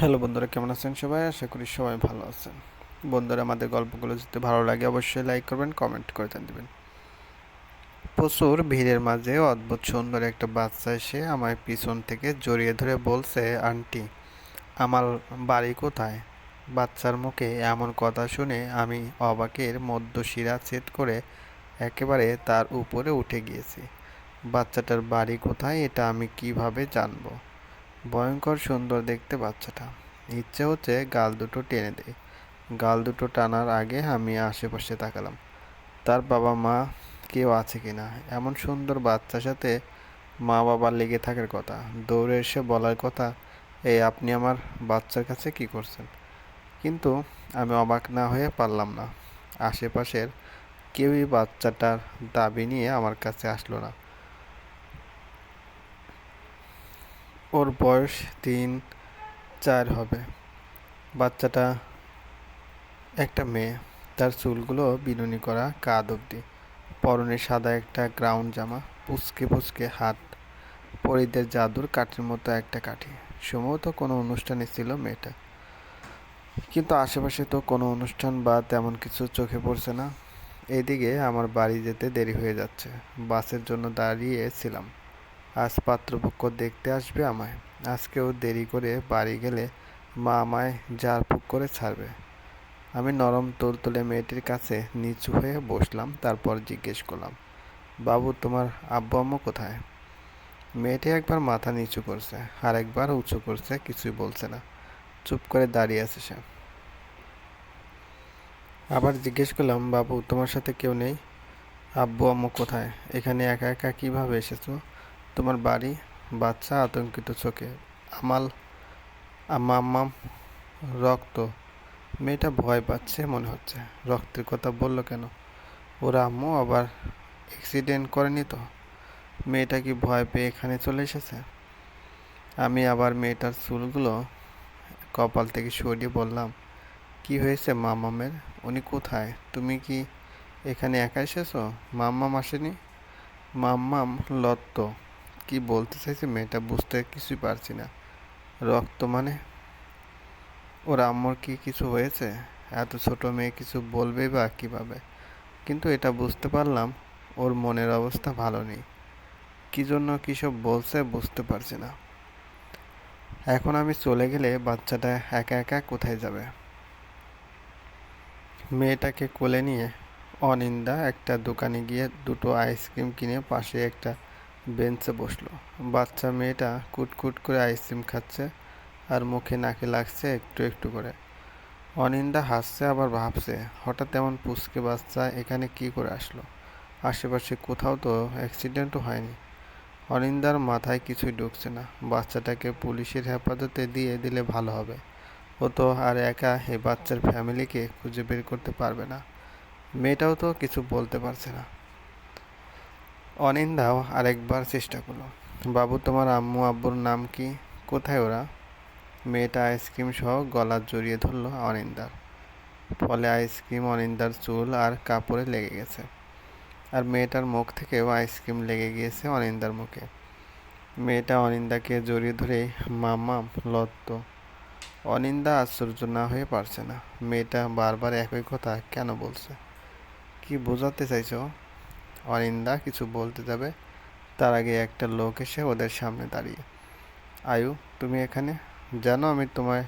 Hello বন্ধুরা, কেমন আছেন সবাই? আশা করি সবাই ভালো আছেন। বন্ধুরা, আমাদের গল্পগুলো যদি ভালো লাগে অবশ্যই লাইক করবেন, কমেন্ট করে দেবেন। প্রচুর ভিড়ের মাঝে অদ্ভুত সুন্দর একটা বাচ্চা এসে আমায় পিছন থেকে জড়িয়ে ধরে বলছে, আন্টি, আমার বাড়ি কোথায়? বাচ্চার মুখে এমন কথা শুনে আমি অবাকের মধ্য শিরা ছেদ করে একেবারে তার উপরে উঠে গিয়েছি। বাচ্চাটার বাড়ি কোথায়, এটা আমি কীভাবে জানব? ভয়ঙ্কর সুন্দর দেখতে বাচ্চাটা। ইচ্ছে হচ্ছে গাল দুটো টেনে দেয় গাল দুটো টানার আগে আমি আশেপাশে তাকালাম। তার বাবা মা কেউ আছে কি না এমন সুন্দর বাচ্চার সাথে মা বাবা লেগে থাকার কথা। দৌড়ে এসে বলার কথা, এই, আপনি আমার বাচ্চার কাছে কি করছেন? কিন্তু আমি অবাক না হয়ে পারলাম না। আশেপাশের কেউই বাচ্চাটার দাবি নিয়ে আমার কাছে আসলো না। ওর বয়স তিন, চার হবে। বাচ্চাটা একটা মেয়ে। তার চুলগুলো বিনুনি করা কাঁধ অবধি। পরনে সাদা একটা গ্রাউন্ড জামা, পুচকে পুচকে হাত। পরিদের জাদুর কাঠির মতো একটা কাঠি। সম্ভবত কোনো অনুষ্ঠানে ছিল মেয়েটা। কিন্তু আশেপাশে তো কোনো অনুষ্ঠান বা তেমন কিছু চোখে পড়ছে না। এদিকে আমার বাড়ি যেতে দেরি হয়ে যাচ্ছে। বাসের জন্য দাঁড়িয়েছিলাম। আজ পাত্রপক্ষ দেখতে আসবে আমায়। আজকেও দেরি করে বাড়ি গেলে মা আমায় ঝাড়ফুঁক করে ছাড়বে। আমি নরম তুলতুলে মেয়েটির কাছে নিচু হয়ে বসলাম, তারপর জিজ্ঞেস করলাম, বাবু, তোমার আব্বু আম্মু কোথায়? মেয়েটি একবার মাথা নিচু করছে আর একবার উঁচু করছে, কিছুই বলছে না। চুপ করে দাঁড়িয়ে আছে সে। আবার জিজ্ঞেস করলাম, বাবু, তোমার সাথে কেউ নেই? আব্বু আম্মু কোথায়? এখানে একা একা কীভাবে এসেছ? তোমার বাড়ি, বাচ্চা আতঙ্কিত চোখে, আমাল আম্মাম রক্ত। মেয়েটা ভয় পাচ্ছে মনে হচ্ছে। রক্তের কথা বলল কেন? ওরা আম্মু আবার অ্যাক্সিডেন্ট করেনি তো? মেয়েটা কি ভয় পেয়ে এখানে চলে এসেছে? আমি আবার মেয়েটার চুলগুলো কপাল থেকে সরিয়ে বললাম, কি হয়েছে মামামের উনি কোথায়? তুমি কি এখানে একা এসেছ? মাম্মাম আসেনি? মাম্মাম লত্ত কি বলতে চাইছে মেয়েটা বুঝতে কিছুই পারছি না। রক্ত মানে? ওর আম্মুর কি কিছু হয়েছে? এত ছোট মেয়ে কিছু বলবে বা কীভাবে? কিন্তু এটা বুঝতে পারলাম ওর মনের অবস্থা ভালো নেই। কী জন্য কী সব বলছে বুঝতে পারছি না। এখন আমি চলে গেলে বাচ্চাটা একা একা কোথায় যাবে? মেয়েটাকে কোলে নিয়ে অনিন্দা একটা দোকানে গিয়ে দুটো আইসক্রিম কিনে পাশে একটা বেঞ্চে বসল। বাচ্চা মেয়েটা কুটকুট করে আইসক্রিম খাচ্ছে আর মুখে নাকে লাগছে একটু একটু করে। অনিন্দা হাসছে, আবার ভাবছে, হঠাৎ এমন পুচকে বাচ্চা এখানে কি করে আসলো? আশেপাশে কোথাও তো অ্যাক্সিডেন্টও হয়নি। অনিন্দার মাথায় কিছুই ঢুকছে না। বাচ্চাটাকে পুলিশের হেফাজতে দিয়ে দিলে ভালো হবে। ও তো আর একা এই বাচ্চার ফ্যামিলিকে খুঁজে বের করতে পারবে না। মেয়েটাও তো কিছু বলতে পারছে না। অনিন্দাও আরেকবার চেষ্টা করল। বাবু, তোমার আম্মু আব্বুর নাম কি? কোথায় ওরা? মেয়েটা আইসক্রিম সহ গলা জড়িয়ে ধরলো অনিন্দার। ফলে আইসক্রিম অনিন্দার চুল আর কাপড়ে লেগে গেছে। আর মেয়েটার মুখ থেকেও আইসক্রিম লেগে গিয়েছে অনিন্দার মুখে। মেয়েটা অনিন্দাকে জড়িয়ে ধরে মামা লত্ত। অনিন্দা আশ্চর্য না হয়ে পারছে না। মেয়েটা বারবার একই কথা কেন বলছে? কি বোঝাতে চাইছো? অনিন্দা কিছু বলতে যাবে। তার আগে একটা লোক এসে ওদের সামনে দাঁড়িয়ে। আয়ু, তুমি এখানে? জানো আমি তোমায়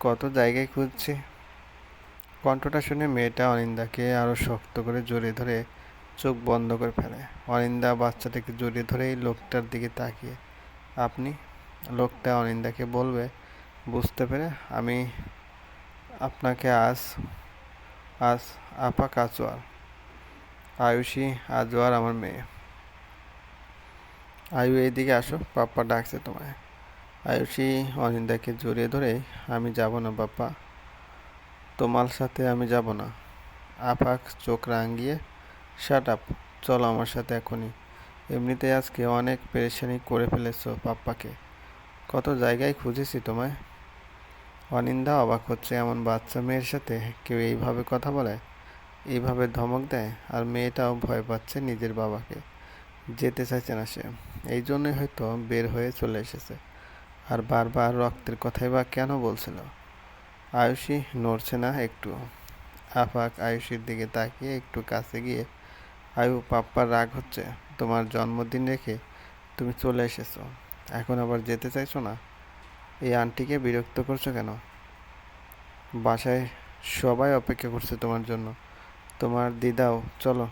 কত জায়গায় খুঁজছি। কণ্ঠটা শুনে মেয়েটা অনিন্দাকে আরও শক্ত করে জড়িয়ে ধরে চোখ বন্ধ করে ফেলে। অনিন্দা বাচ্চাটাকে জড়িয়ে ধরে এই লোকটার দিকে তাকিয়ে। আপনি? লোকটা অনিন্দাকে বলবে, বুঝতে পেরে আমি আপনাকে আজ আজ আপা কাচোয়ার আয়ুষী, আজওয়ার আমার মেয়ে। আয়ু, এইদিকে আসো পাপ্পা ডাকছে তোমায়। আয়ুষী, অনিন্দাকে জড়িয়ে ধরে, আমি যাব না বাপ্পা। তোমার সাথে আমি যাব না। আপাক চোখ রাঙিয়ে শাট আপ চলো আমার সাথে এখনই। এমনিতে আজকে অনেক পেরেশানি করে ফেলেছো পাপ্পাকে কত জায়গায় খুঁজেছি তোমায়? অনিন্দা অবাক হচ্ছে, এমন বাচ্চা মেয়ের সাথে কেউ এইভাবে কথা বলে? এইভাবে ধমক দেয় আর মেয়েটাও ভয় পাচ্ছে নিজের বাবাকে। যেতে চাইছে না সে। এই জন্যই হয়তো বের হয়ে চলে এসেছে। আর বারবার রক্তের কথাই বা কেন বলছিল? আয়ুষী নড়ছে না একটু। আফাক আয়ুষীর দিকে তাকিয়ে একটু কাছে গিয়ে, আয়ু পাপ্পার রাগ হচ্ছে। তোমার জন্মদিন রেখে তুমি চলে এসেছ। এখন আবার যেতে চাইছো না? এই আন্টিকে বিরক্ত করছ কেন? বাসায় সবাই অপেক্ষা করছে তোমার জন্য। তোমার দিদাও, চলো।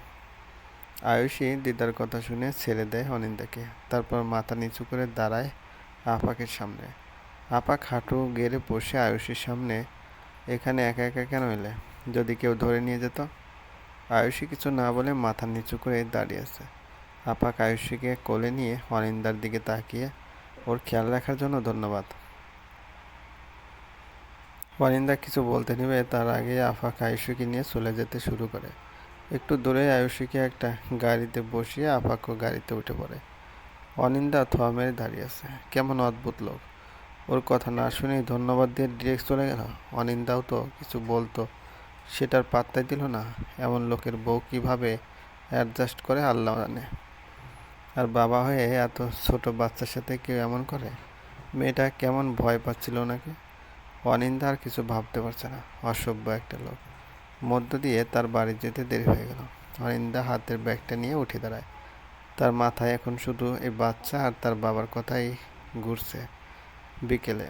আয়ুষী দিদার কথা শুনে ছেড়ে দেয় অনিন্দাকে। তারপর মাথা নিচু করে দাঁড়ায় আপাকের সামনে। আপা খাটু গেড়ে বসে আয়ুষীর সামনে, এখানে একা একা কেন এলে? যদি কেউ ধরে নিয়ে যেত? আয়ুষী কিছু না বলে মাথা নিচু করে দাঁড়িয়ে আছে। আপাক আয়ুষীকে কোলে নিয়ে অনিন্দার দিকে তাকিয়ে, ওর খেয়াল রাখার জন্য ধন্যবাদ। অনিন্দা কিছু বলতে নেবে, তার আগে আফাক আয়ুষীকে নিয়ে চলে যেতে শুরু করে। একটু দূরে আয়ুষীকে একটা গাড়িতে বসিয়ে আফাকও গাড়িতে উঠে পড়ে। অনিন্দা থোয়া মেরে দাঁড়িয়ে আছে। কেমন অদ্ভুত লোক। ওর কথা না শুনেই ধন্যবাদ দিয়ে ডিরেক্ট চলে গেল। অনিন্দাও তো কিছু বলতো, সেটার পাত্তাই দিল না। এমন লোকের বউ কীভাবে অ্যাডজাস্ট করে আল্লাহ জানে। আর বাবা হয়ে এত ছোট বাচ্চার সাথে কেউ এমন করে? মেয়েটা কেমন ভয় পাচ্ছিল নাকি অনিন্দা আর কিছু ভাবতে পারছে না। অসভ্য একটা লোক। মধ্য দিয়ে তার বাড়ি যেতে দেরি হয়ে গেল। অনিন্দা হাতের ব্যাগটা নিয়ে উঠে দাঁড়ায়। তার মাথায় এখন শুধু এই বাচ্চা আর তার বাবার কথাই ঘুরছে বিকেলে।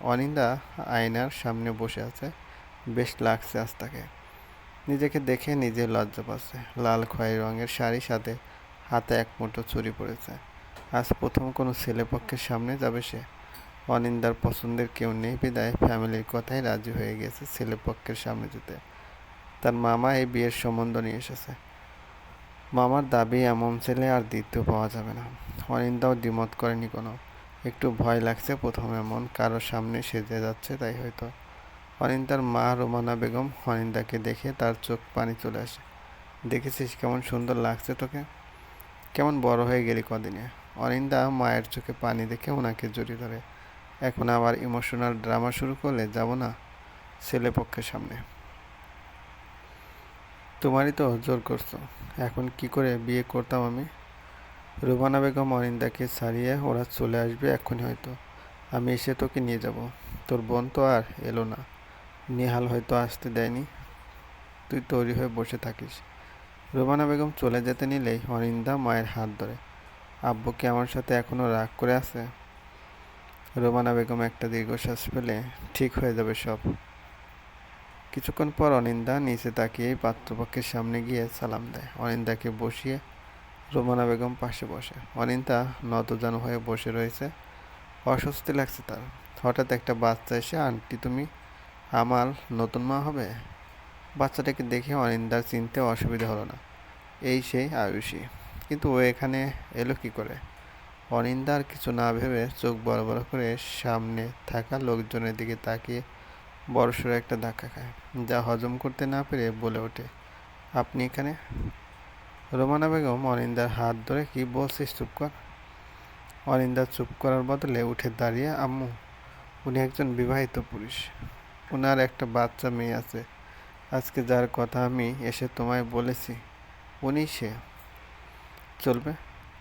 অনিন্দা আয়নার সামনে বসে আছে। বেশ লাগছে আজ তাকে নিজেকে দেখে নিজে লজ্জা পাচ্ছে। লাল খয়েরি রঙের শাড়ির সাথে হাতে এক মুঠো চুরি পড়েছে আজ প্রথম কোনো ছেলেপক্ষের সামনে যাবে সে। অনিন্দার পছন্দের কেউ নেই, বিদায়। ফ্যামিলির কথাই রাজি হয়ে গেছে ছেলেপক্ষের সামনে যেতে। তার মামা এই বিয়ের সম্বন্ধ নিয়ে এসেছে। মামার দাবি, এমন ছেলে আর দ্বিতীয় পাওয়া যাবে না। অনিন্দাও দ্বিমত করেনি কোনো। একটু ভয় লাগছে প্রথম এমন কারোর সামনে সেজে যাচ্ছে তাই হয়তো। অনিন্দার মা রোমানা বেগম অনিন্দাকে দেখে তার চোখ পানি চলে আসে। দেখেছিস কেমন সুন্দর লাগছে তোকে? কেমন বড় হয়ে গেলি কদিনে? অনিন্দা মায়ের চোখে পানি দেখে ওনাকে জড়িয়ে ধরে। এখন আবার ইমোশনাল ড্রামা শুরু করলে যাব না ছেলে পক্ষের সামনে। তোমারই তো জোর করছ। এখন কি করে বিয়ে করতাম আমি? রুবানা বেগম অনিন্দাকে ছাড়িয়ে ওরা চলে আসবে এক্ষুনি হয়তো। আমি এসে তোকে নিয়ে যাব। তোর বোন তো আর এলো না। নিহাল হয়তো আসতে দেয়নি। তুই তৈরি হয়ে বসে থাকিস। রুবানা বেগম চলে যেতে নিলেই অনিন্দা মায়ের হাত ধরে। আব্বু কি আমার সাথে এখনও রাগ করে আছে? রোমানা বেগম একটা দীর্ঘশ্বাস ফেলে ঠিক হয়ে যাবে সব। কিছুক্ষণ পর অনিন্দা নিচে তাকিয়ে পাত্রপক্ষের সামনে গিয়ে সালাম দেয়। অনিন্দাকে বসিয়ে রোমানা বেগম পাশে বসে। অনিন্দা নতজানু হয়ে বসে রয়েছে। অস্বস্তি লাগছে তার। হঠাৎ একটা বাচ্চা এসে, আন্টি, তুমি আমার নতুন মা হবে? বাচ্চাটাকে দেখে অনিন্দার চিনতে অসুবিধা হলো না। এই সেই আয়ুষী। কিন্তু ও এখানে এলো কি করে? অনিন্দার কিছু না ভেবে চোখ বড় বড় করে সামনে থাকা লোকজনের দিকে তাকিয়ে বড়সড় একটা ধাক্কা খায়, যা হজম করতে না পেরে বলে ওঠে, আপনি এখানে? রোমানা বেগম, অনিন্দার হাত ধরে কি বলছিস চুপ কর। অনিন্দা চুপ করার বদলে উঠে দাঁড়িয়ে, আম্মু, উনি একজন বিবাহিত পুরুষ। ওনার একটা বাচ্চা মেয়ে আছে। আজকে যার কথা আমি এসে তোমায় বলেছি, উনি সে। চলবে?